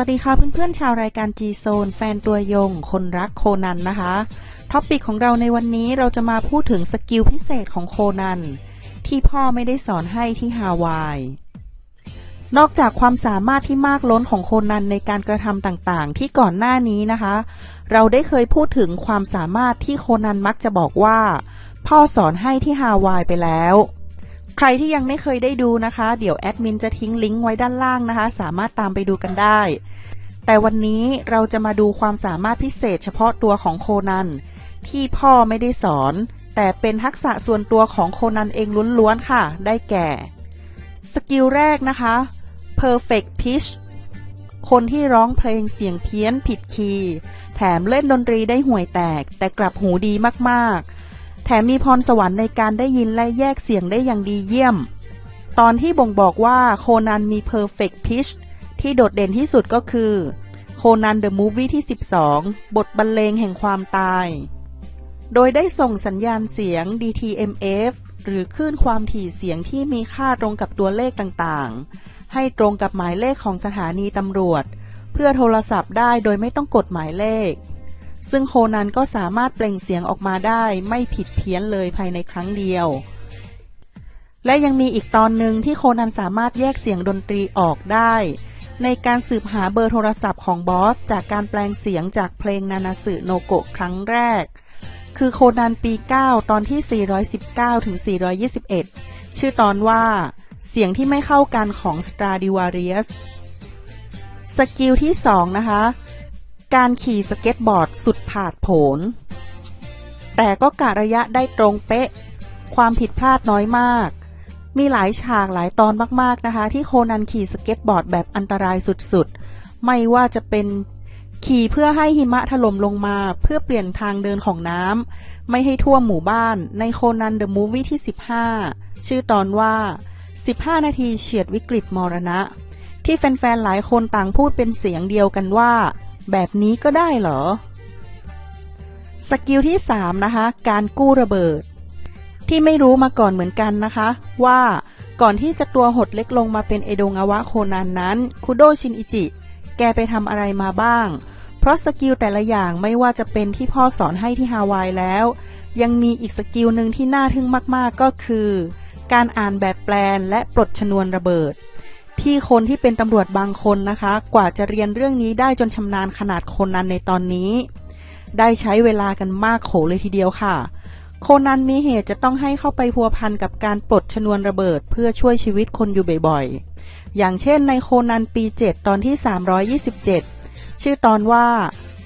วัสดีค่ะเพื่อนๆชาวรายการ G Zone แฟนตัวยง คนรักโคนันนะคะ ท็อปิกของเราในวันนี้เราจะมาพูดถึงสกิลพิเศษของโคนัน ที่พ่อไม่ได้สอนให้ที่ฮาวาย นอกจากความสามารถที่มากล้นของโคนันในการกระทำต่างๆ ที่ก่อนหน้านี้นะคะ เราได้เคยพูดถึงความสามารถที่โคนันมักจะบอกว่า พ่อสอนให้ที่ฮาวายไปแล้วใครที่ยังไม่เคยได้ดูนะคะ เดี๋ยวแอดมินจะทิ้งลิงก์ไว้ด้านล่างนะคะ สามารถตามไปดูกันได้ แต่วันนี้เราจะมาดูความสามารถพิเศษเฉพาะตัวของโคนัน ที่พ่อไม่ได้สอน แต่เป็นทักษะส่วนตัวของโคนันเองล้วนๆค่ะ ได้แก่ สกิลแรกนะคะ perfect pitch คนที่ร้องเพลงเสียงเพี้ยนผิดคีย์แถมเล่นดนตรีได้ห่วยแตก แต่กลับหูดีมากๆ แถมมีพรสวรรค์ในการได้ยินและแยกเสียงได้อย่างดีเยี่ยม ตอนที่บ่งบอกว่าโคนันมี perfect pitch ที่โดดเด่นที่สุดก็คือโคนันเดอะมูฟวี่ที่ 12 บทบรรเลงแห่งความตาย โดยได้ส่งสัญญาณเสียง DTMF หรือคลื่นความถี่เสียงที่มีค่าตรงกับตัวเลขต่างๆ ให้ตรงกับหมายเลขของสถานีตำรวจ เพื่อโทรศัพท์ได้โดยไม่ต้องกดหมายเลข ซึ่งโคนันก็สามารถเปล่งเสียงออกมาได้ไม่ผิดเพี้ยนเลยภายในครั้งเดียว และยังมีอีกตอนหนึ่งที่โคนันสามารถแยกเสียงดนตรีออกได้ ในการสืบหาเบอร์โทรศัพท์ของบอส จากการแปลงเสียงจากเพลงนานาสึโนโกะครั้งแรก คือโคนันปี 9 ตอนที่ 419 ถึง 421 ชื่อตอนว่า เสียงที่ไม่เข้ากันของ Stradivarius สกิลที่ 2 นะคะ การขี่สเก็ตบอร์ดสุดผาดโผน แต่ก็กะระยะได้ตรงเป๊ะ ความผิดพลาดน้อยมาก มีหลายฉากหลายตอนมาก ๆ นะคะ ที่โคนันขี่สเก็ตบอร์ดแบบอันตรายสุดๆ ไม่ว่าจะเป็นขี่เพื่อให้หิมะถล่มลงมาเพื่อเปลี่ยนทางเดินของน้ำไม่ให้ท่วมหมู่บ้านในโคนันเดอะมูฟวี่ที่ 15 ชื่อตอนว่า 15 นาทีเฉียดวิกฤตมรณะ ที่แฟน ๆ หลายคนต่างพูดเป็นเสียงเดียวกันว่า แบบนี้ก็ได้เหรอ สกิลที่ 3 นะคะ การกู้ระเบิด ที่ไม่รู้มาก่อนเหมือนกันนะคะ ว่าก่อนที่จะตัวหดเล็กลงมาเป็นเอโดงาวะโคนันนั้นคุโดชินอิจิ แกไปทำอะไรมาบ้าง เพราะสกิลแต่ละอย่างไม่ว่าจะเป็นที่พ่อสอนให้ที่ฮาวายแล้ว ยังมีอีกสกิลหนึ่งที่น่าทึ่งมากๆก็คือ การอ่านแบบแปลนและปลดชนวนระเบิด ที่คนที่เป็นตำรวจบางคนนะคะ กว่าจะเรียนเรื่องนี้ได้จนชำนาญขนาดโคนนันในตอนนี้ ได้ใช้เวลากันมากโขเลยทีเดียวค่ะ โคนันมีเหตุจะต้องให้เข้าไปพัวพันกับการปลดชนวนระเบิดเพื่อช่วยชีวิตคนอยู่บ่อยๆ อย่างเช่นในโคนันปี 7 ตอนที่ 327 ชื่อตอนว่า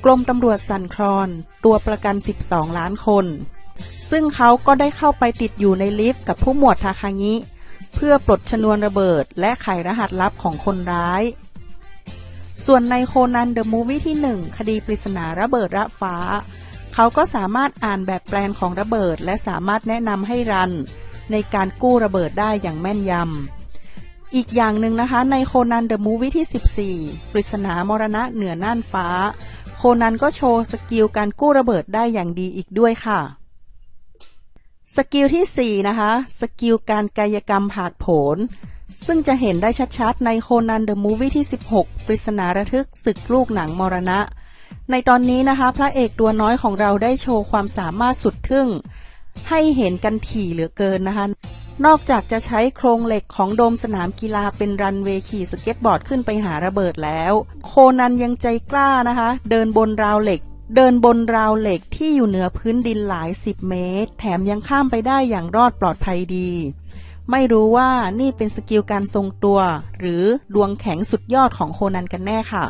กรมตำรวจสันครอน ตัวประกัน 12 ล้านคน ซึ่งเขาก็ได้เข้าไปติดอยู่ในลิฟต์กับผู้หมวดทาคางิ เพื่อปลดชนวนระเบิดและไขรหัสลับของคนร้าย ส่วนในโคนันเดอะมูวี่ที่ 1 คดีปริศนาระเบิดระฟ้า เขาก็สามารถอ่านแบบแปลนของระเบิด และสามารถแนะนำให้รัน ในการกู้ระเบิดได้อย่างแม่นยำ อีกอย่างหนึ่งนะคะ ในโคนันเดอะมูฟวี่ที่ 14 ปริศนามรณะเหนือน่านฟ้า โคนันก็โชว์สกิลการกู้ระเบิดได้อย่างดีอีกด้วยค่ะ สกิลที่ 4 นะคะ สกิลการกายกรรมผาดโผนซึ่งจะเห็นได้ชัดๆ ในโคนันเดอะมูฟวี่ที่ 16 ปริศนาระทึกศึกลูกหนังมรณะ ในตอนนี้นะคะ พระเอกตัวน้อยของเราได้โชว์ความสามารถสุดทึ่ง ให้เห็นกันถี่เหลือเกินนะคะ นอกจากจะใช้โครงเหล็กของโดมสนามกีฬาเป็นรันเวย์ขี่สเก็ตบอร์ดขึ้นไปหาระเบิดแล้ว โคนันยังใจกล้านะคะ เดินบนราวเหล็ก เดินบนราวเหล็กที่อยู่เหนือพื้นดินหลายสิบเมตร แถมยังข้ามไปได้อย่างรอดปลอดภัยดี ไม่รู้ว่านี่เป็นสกิลการทรงตัว หรือดวงแข็งสุดยอดของโคนันกันแน่ค่ะ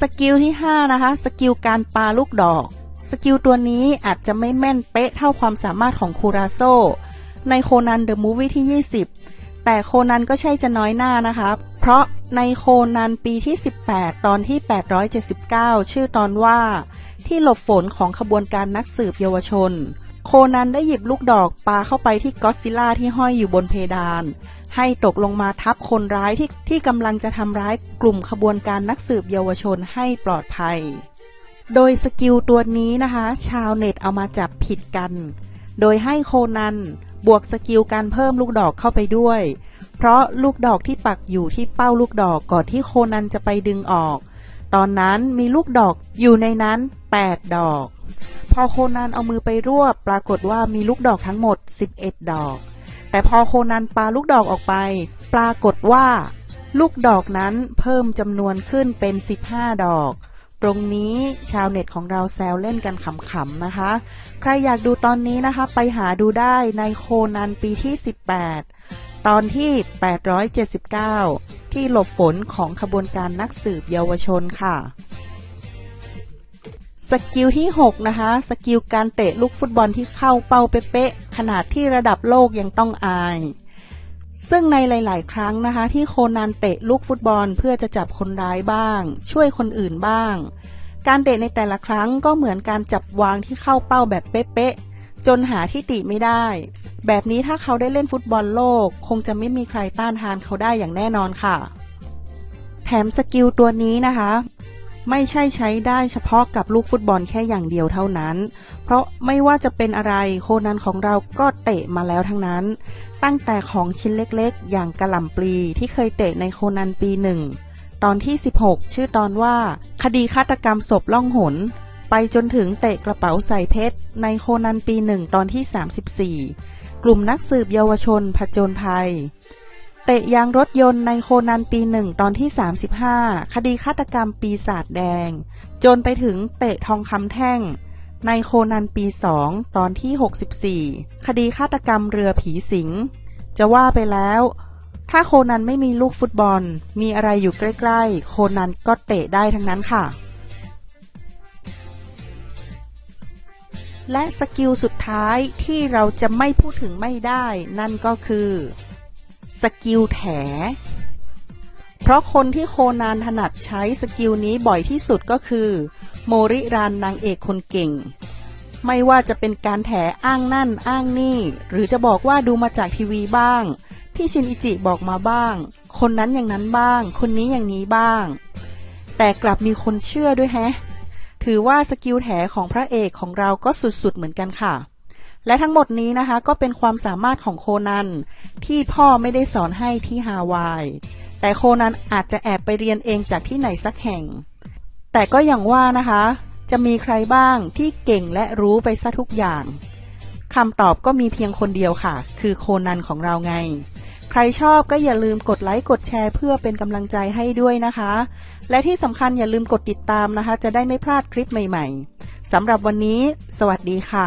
สกิลที่ 5 นะคะ สกิลการปาลูกดอก สกิลตัวนี้อาจจะไม่แม่นเป๊ะเท่าความสามารถของคูราโซในโคนันเดอะมูฟวี่ที่ 20 แต่โคนันก็ใช่จะน้อยหน้านะคะ เพราะในโคนันปีที่ 18 ตอนที่ 879 ชื่อตอนว่าที่หลบฝนของขบวนการนักสืบเยาวชน โคนันได้หยิบลูกดอกปาเข้าไปที่ก็อดซิลล่าที่ห้อยอยู่บนเพดาน ให้ตกลงมาทับคนร้ายที่ที่กำลังจะทำร้ายกลุ่มขบวนการนักสืบเยาวชนให้ปลอดภัย โดยสกิลตัวนี้นะคะ ชาวเน็ตเอามาจับผิดกัน โดยให้โคนันบวกสกิลการเพิ่มลูกดอกเข้าไปด้วย เพราะลูกดอกที่ปักอยู่ที่เป้าลูกดอกก่อนที่โคนันจะไปดึงออก ตอนนั้นมีลูกดอกอยู่ในนั้น 8 ดอก พอโคนันเอามือไปรวบ ปรากฏว่ามีลูกดอกทั้งหมด 11 ดอก แต่พอโคนันปาลูกดอกออกไป ปรากฏว่า ลูกดอกนั้นเพิ่มจำนวนขึ้นเป็น 15 ดอก ตรงนี้ชาวเน็ตของเราแซวเล่นกันขำๆนะคะ ใครอยากดูตอนนี้นะคะ ไปหาดูได้ในโคนันปีที่ 18 ตอนที่ 879 ที่หลบฝนของขบวนการนักสืบเยาวชนค่ะ สกิลที่ 6 นะคะ สกิลการเตะลูกฟุตบอลที่เข้าเป้าเป๊ะๆขนาดที่ระดับโลกยังต้องอาย ซึ่งในหลาย ๆ ครั้งนะคะ ที่โคนันเตะลูกฟุตบอลเพื่อจะจับคนร้ายบ้าง ช่วยคนอื่นบ้าง การเตะในแต่ละครั้งก็เหมือนการจับวางที่เข้าเป้าแบบเป๊ะๆจนหาที่ติไม่ได้ แบบนี้ถ้าเขาได้เล่นฟุตบอลโลก คงจะไม่มีใครต้านทานเขาได้อย่างแน่นอนค่ะ แถมสกิลตัวนี้นะคะ ไม่ใช่ใช้ได้เฉพาะกับลูกฟุตบอลแค่อย่างเดียวเท่านั้น เพราะไม่ว่าจะเป็นอะไรโคนันของเราก็เตะมาแล้วทั้งนั้น ตั้งแต่ของชิ้นเล็กๆ อย่างกระหล่ำปลีที่เคยเตะในโคนันปีหนึ่ง ตอนที่ 16 ชื่อตอนว่า คดีฆาตกรรมศพล่องหน ไปจนถึงเตะกระเป๋าใส่เพชร ในโคนันปีหนึ่งตอนที่ 34 กลุ่มนักสืบเยาวชนผจญภัย เตะยางรถยนต์ในโคนันปีหนึ่งตอนที่ 35 คดีฆาตกรรมปีศาจแดง จนไปถึงเตะทองคำแท่ง ในโคนันปี2ตอนที่ 64 คดีฆาตกรรมเรือผีสิง จะว่าไปแล้ว ถ้าโคนันไม่มีลูกฟุตบอล มีอะไรอยู่ใกล้ๆ โคนันก็เตะได้ทั้งนั้นค่ะ และสกิลสุดท้ายที่เราจะไม่พูดถึงไม่ได้ นั่นก็คือ สกิลแถ เพราะคนที่โคนันถนัดใช้สกิลนี้บ่อยที่สุดก็คือ โมริรันนางเอกคนเก่ง ไม่ว่าจะเป็นการแถอ้างนั่นอ้างนี่ หรือจะบอกว่าดูมาจากทีวีบ้าง พี่ชินอิจิบอกมาบ้าง คนนั้นอย่างนั้นบ้าง คนนี้อย่างนี้บ้าง แต่กลับมีคนเชื่อด้วยแฮะถือว่าสกิลแถของพระเอกของเราก็สุดๆเหมือนกันค่ะ และทั้งหมดนี้นะคะก็เป็นความสามารถของโคนันที่พ่อไม่ได้สอนให้ที่ฮาวาย แต่โคนันอาจจะแอบไปเรียนเองจากที่ไหนสักแห่ง แต่ก็อย่างว่านะคะ จะมีใครบ้างที่เก่งและรู้ไปซะทุกอย่างคำตอบก็มีเพียงคนเดียวค่ะ คือโคนันของเราไง ใครชอบก็อย่าลืมกดไลค์กดแชร์เพื่อเป็นกำลังใจให้ด้วยนะคะ และที่สำคัญอย่าลืมกดติดตามนะคะ จะได้ไม่พลาดคลิปใหม่ ๆสำหรับวันนี้ สวัสดีค่ะ